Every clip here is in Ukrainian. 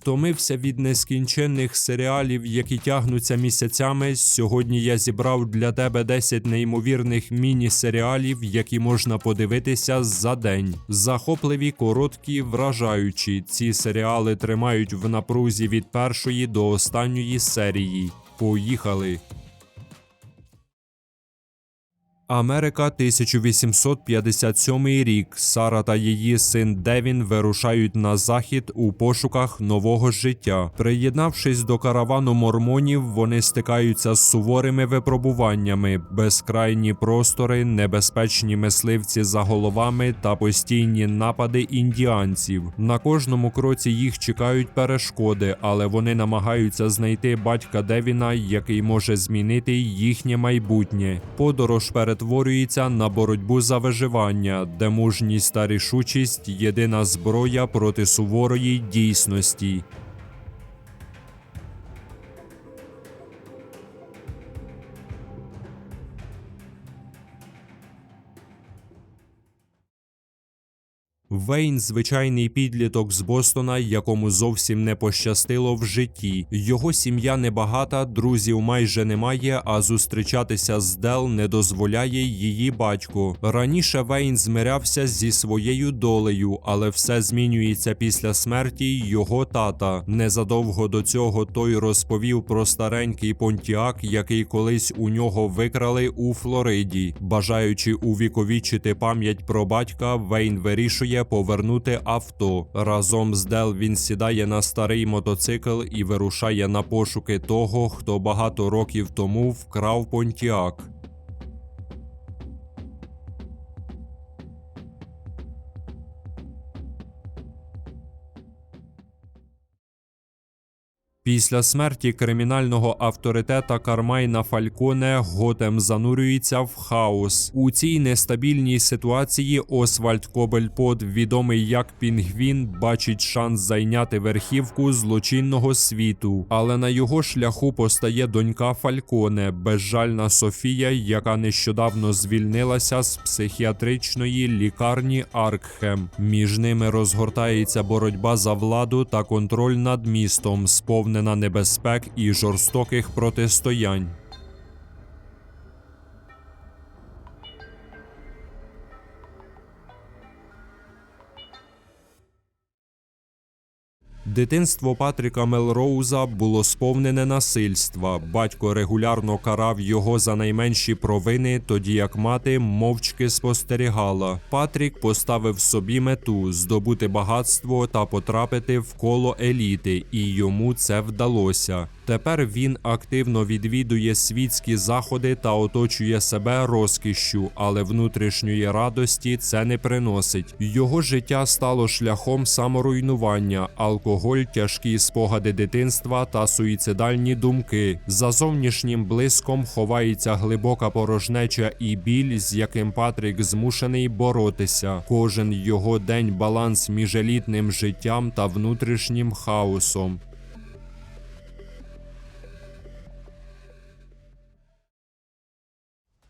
Втомився від нескінченних серіалів, які тягнуться місяцями. Сьогодні я зібрав для тебе 10 неймовірних міні-серіалів, які можна подивитися за день. Захопливі, короткі, вражаючі. Ці серіали тримають в напрузі від першої до останньої серії. Поїхали! Америка, 1857 рік. Сара та її син Девін вирушають на захід у пошуках нового життя. Приєднавшись до каравану мормонів, вони стикаються з суворими випробуваннями, безкрайні простори, небезпечні мисливці за головами та постійні напади індіанців. На кожному кроці їх чекають перешкоди, але вони намагаються знайти батька Девіна, який може змінити їхнє майбутнє. Подорож перетворюється на боротьбу за виживання, де мужність та рішучість єдина зброя проти суворої дійсності. Вейн звичайний підліток з Бостона, якому зовсім не пощастило в житті. Його сім'я небагата, друзів майже немає, а зустрічатися з Дел не дозволяє її батько. Раніше Вейн змирявся зі своєю долею, але все змінюється після смерті його тата. Незадовго до цього той розповів про старенький понтіак, який колись у нього викрали у Флориді. Бажаючи увіковічити пам'ять про батька, Вейн вирішує повернути авто. Разом з Дел він сідає на старий мотоцикл і вирушає на пошуки того, хто багато років тому вкрав понтіак. Після смерті кримінального авторитета Кармайна Фальконе Готем занурюється в хаос. У цій нестабільній ситуації Освальд Кобельпот, відомий як Пінгвін, бачить шанс зайняти верхівку злочинного світу. Але на його шляху постає донька Фальконе, безжальна Софія, яка нещодавно звільнилася з психіатричної лікарні Аркхем. Між ними розгортається боротьба за владу та контроль над містом, сповнена небезпек і жорстоких протистоянь. Дитинство Патріка Мелроуза було сповнене насильства. Батько регулярно карав його за найменші провини, тоді як мати мовчки спостерігала. Патрік поставив собі мету здобути багатство та потрапити в коло еліти, і йому це вдалося. Тепер він активно відвідує світські заходи та оточує себе розкішшю, але внутрішньої радості це не приносить. Його життя стало шляхом саморуйнування, алкоголь, тяжкі спогади дитинства та суїцидальні думки. За зовнішнім блиском ховається глибока порожнеча і біль, з яким Патрік змушений боротися. Кожен його день баланс між елітним життям та внутрішнім хаосом.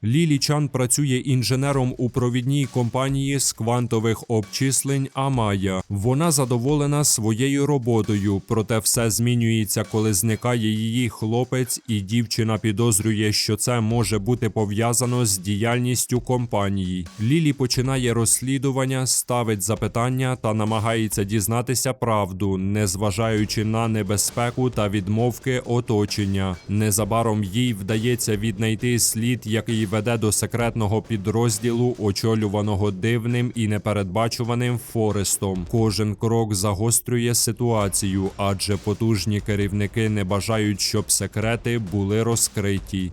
Лілі Чан працює інженером у провідній компанії з квантових обчислень Амая. Вона задоволена своєю роботою, проте все змінюється, коли зникає її хлопець, і дівчина підозрює, що це може бути пов'язано з діяльністю компанії. Лілі починає розслідування, ставить запитання та намагається дізнатися правду, незважаючи на небезпеку та відмовки оточення. Незабаром їй вдається віднайти слід, який веде до секретного підрозділу, очолюваного дивним і непередбачуваним Форестом. Кожен крок загострює ситуацію, адже потужні керівники не бажають, щоб секрети були розкриті.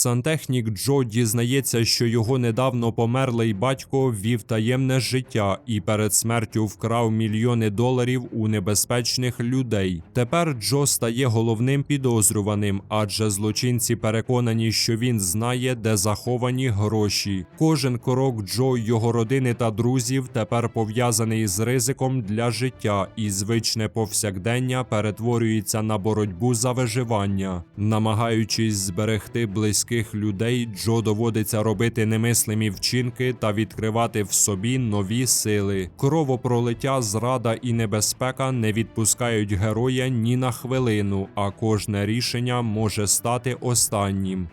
Сантехнік Джо дізнається, що його недавно померлий батько вів таємне життя і перед смертю вкрав мільйони доларів у небезпечних людей. Тепер Джо стає головним підозрюваним, адже злочинці переконані, що він знає, де заховані гроші. Кожен крок Джо, його родини та друзів тепер пов'язаний з ризиком для життя, і звичне повсякдення перетворюється на боротьбу за виживання, намагаючись зберегти близьких близьких людей Джо доводиться робити немислимі вчинки та відкривати в собі нові сили. Кровопролиття, зрада і небезпека не відпускають героя ні на хвилину, а кожне рішення може стати останнім.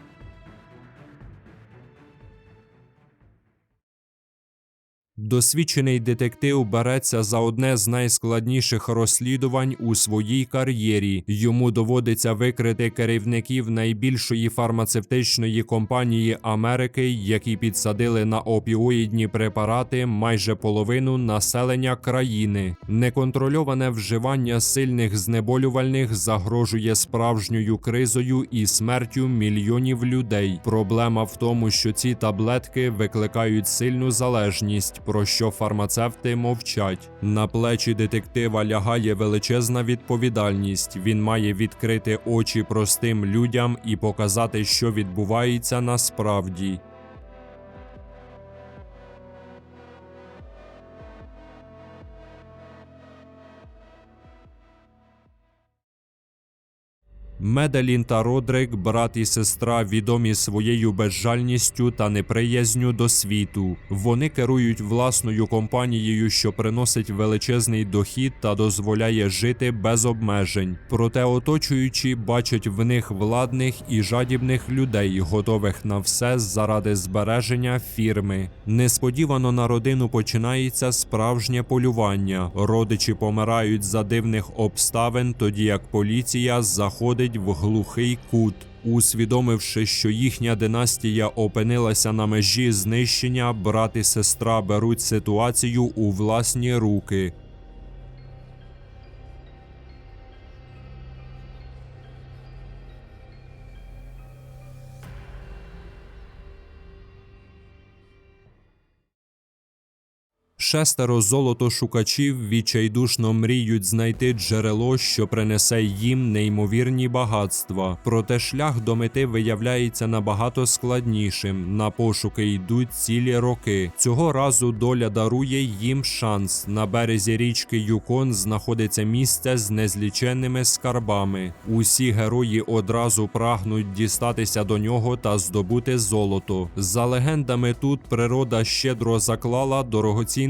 Досвідчений детектив береться за одне з найскладніших розслідувань у своїй кар'єрі. Йому доводиться викрити керівників найбільшої фармацевтичної компанії Америки, які підсадили на опіоїдні препарати майже половину населення країни. Неконтрольоване вживання сильних знеболювальних загрожує справжньою кризою і смертю мільйонів людей. Проблема в тому, що ці таблетки викликають сильну залежність про що фармацевти мовчать. На плечі детектива лягає величезна відповідальність. Він має відкрити очі простим людям і показати, що відбувається насправді. Меделін та Родрик, брат і сестра, відомі своєю безжальністю та неприязню до світу. Вони керують власною компанією, що приносить величезний дохід та дозволяє жити без обмежень. Проте оточуючі бачать в них владних і жадібних людей, готових на все заради збереження фірми. Несподівано на родину починається справжнє полювання. Родичі помирають за дивних обставин, тоді як поліція заходить в глухий кут. Усвідомивши, що їхня династія опинилася на межі знищення, брат і сестра беруть ситуацію у власні руки. Шестеро золотошукачів відчайдушно мріють знайти джерело, що принесе їм неймовірні багатства. Проте шлях до мети виявляється набагато складнішим. На пошуки йдуть цілі роки. Цього разу доля дарує їм шанс. На березі річки Юкон знаходиться місце з незліченними скарбами. Усі герої одразу прагнуть дістатися до нього та здобути золото. За легендами, тут природа щедро заклала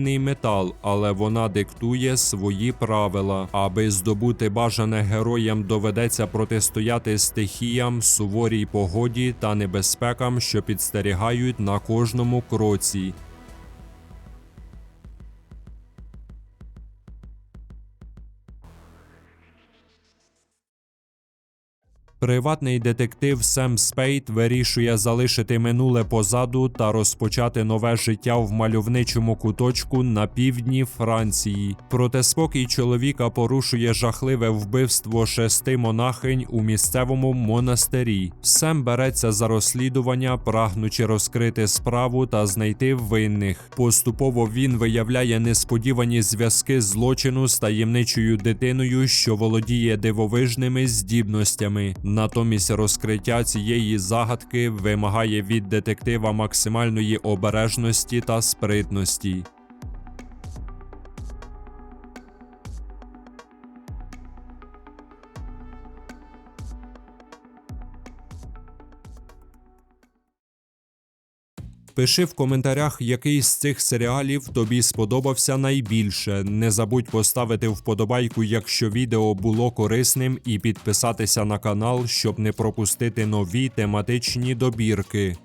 дорогоцінний метал, але вона диктує свої правила. Аби здобути бажане героям, доведеться протистояти стихіям, суворій погоді та небезпекам, що підстерігають на кожному кроці. Приватний детектив Сем Спейт вирішує залишити минуле позаду та розпочати нове життя в мальовничому куточку на півдні Франції. Проте спокій чоловіка порушує жахливе вбивство шести монахинь у місцевому монастирі. Сем береться за розслідування, прагнучи розкрити справу та знайти винних. Поступово він виявляє несподівані зв'язки злочину з таємничою дитиною, що володіє дивовижними здібностями. Натомість розкриття цієї загадки вимагає від детектива максимальної обережності та спритності. Пиши в коментарях, який з цих серіалів тобі сподобався найбільше. Не забудь поставити вподобайку, якщо відео було корисним, і підписатися на канал, щоб не пропустити нові тематичні добірки.